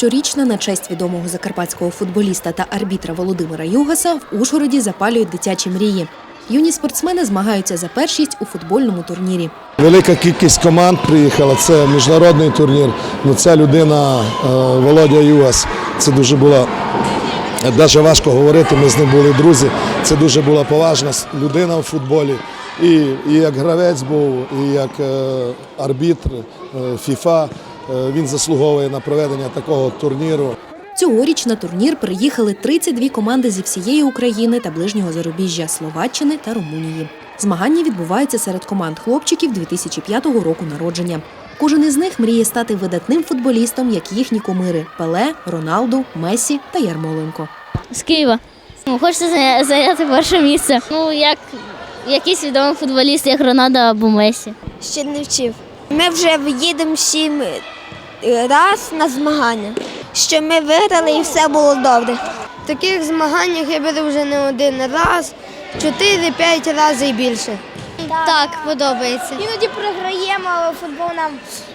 Щорічно на честь відомого закарпатського футболіста та арбітра Володимира Югаса в Ужгороді запалюють дитячі мрії. Юні спортсмени змагаються за першість у футбольному турнірі. Велика кількість команд приїхала. Це міжнародний турнір. Ну, ця людина е, Володя Юас. Це дуже була навіть важко говорити. Ми з ним були друзі. Це дуже була поважна людина в футболі. І, і як гравець був, і як е, арбітр е, ФІФА. Е, він заслуговує на проведення такого турніру. Цьогоріч на турнір приїхали 32 команди зі всієї України та ближнього зарубіжжя Словаччини та Румунії. Змагання відбуваються серед команд хлопчиків 2005 року народження. Кожен із них мріє стати видатним футболістом, як їхні кумири Пеле, Роналду, Месі та Ярмоленко. З Києва. Ну, Хочеться зайняти перше місце. Ну, як якийсь відомий футболіст, як Рональдо або Месі. Ще не вчив. Ми вже їдемо сім е, раз на змагання, що ми виграли і все було добре. В таких змаганнях я беру вже не один раз, 4-5 разів і більше. Так, подобається. Іноді програємо, але футбол нам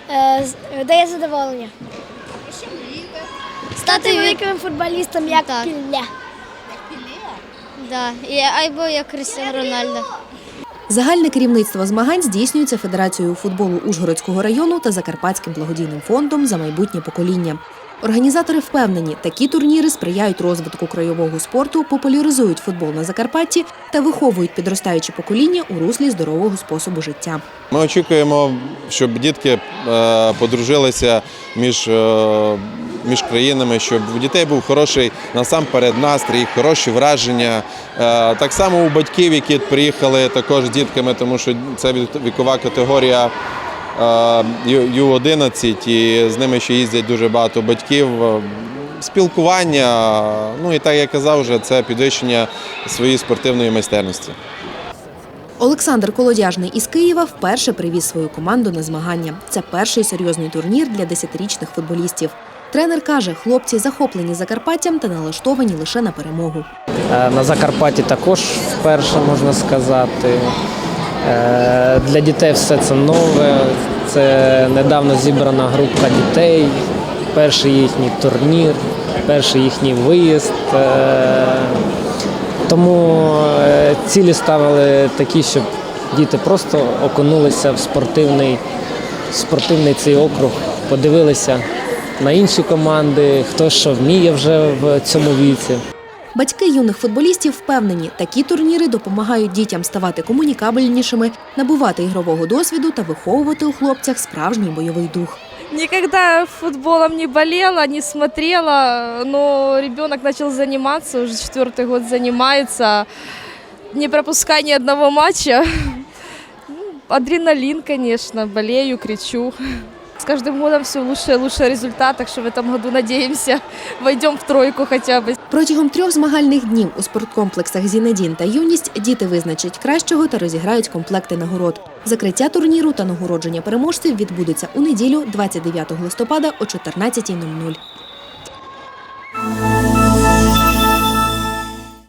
е, дає задоволення. Стати великим футболістом, як Так. Пілля. Да. І, або як Крістіано Рональдо. Загальне керівництво змагань здійснюється Федерацією футболу Ужгородського району та Закарпатським благодійним фондом за майбутнє покоління. Організатори впевнені, такі турніри сприяють розвитку краєвого спорту, популяризують футбол на Закарпатті та виховують підростаюче покоління у руслі здорового способу життя. Ми очікуємо, щоб дітки е, подружилися між, е, між країнами, щоб у дітей був хороший насамперед настрій, хороші враження. Е, Так само у батьків, які приїхали також з дітками, тому що це вік- вікова категорія е, Ю- Ю-11, і з ними ще їздять дуже багато батьків. Е, Спілкування, ну і так я казав, вже це підвищення своєї спортивної майстерності. Олександр Колодяжний із Києва вперше привіз свою команду на змагання. Це перший серйозний турнір для десятирічних футболістів. Тренер каже, хлопці захоплені Закарпаттям та налаштовані лише на перемогу. Е, На Закарпатті також вперше можна сказати. Е, Для дітей все це нове. Це недавно зібрана група дітей, перший їхній турнір, перший їхній виїзд. Е, Тому цілі ставили такі, щоб діти просто окунулися в спортивний, спортивний цей округ, подивилися на інші команди, хто що вміє вже в цьому віці. Батьки юних футболістів впевнені, такі турніри допомагають дітям ставати комунікабельнішими, набувати ігрового досвіду та виховувати у хлопцях справжній бойовий дух. Никогда футболом не болела, не смотрела, но ребенок начал заниматься, уже четвертый год занимается, не пропуская ни одного матча. Ну, Адреналин, конечно, болею, кричу. С каждым годом все лучше и лучше результат, так что в этом году, надеемся, войдем в тройку хотя бы. Протягом трьох змагальних днів у спорткомплексах Зінедін та Юність діти визначать кращого та розіграють комплекти нагород. Закриття турніру та нагородження переможців відбудеться у неділю, 29 листопада о 14.00.